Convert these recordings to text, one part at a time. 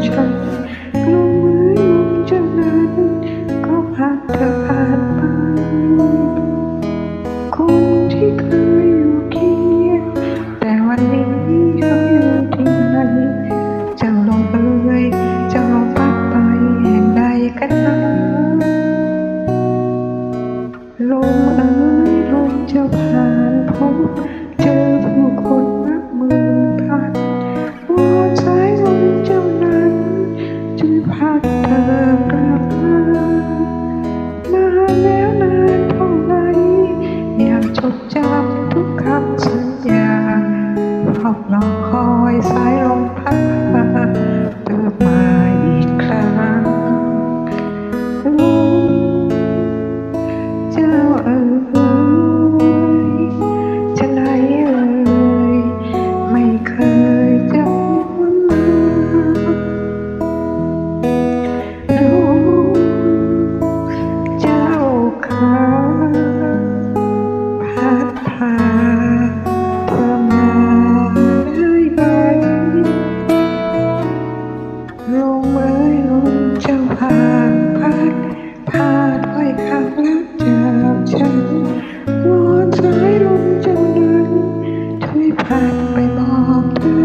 去。 เฝ้ารอคอยสายลมพัด พาถ้อยคำรักจากฉันวอนสายลมเจ้านั้นช่วยพัดไปบอกเธอ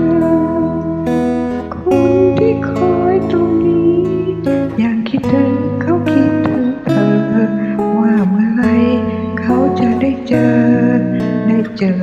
คนที่คอยตรงนี้ อยังคิดถึงเขาคิดถึงเธอ ว่าเมื่อไรเขาจะได้เจอ ได้เจอ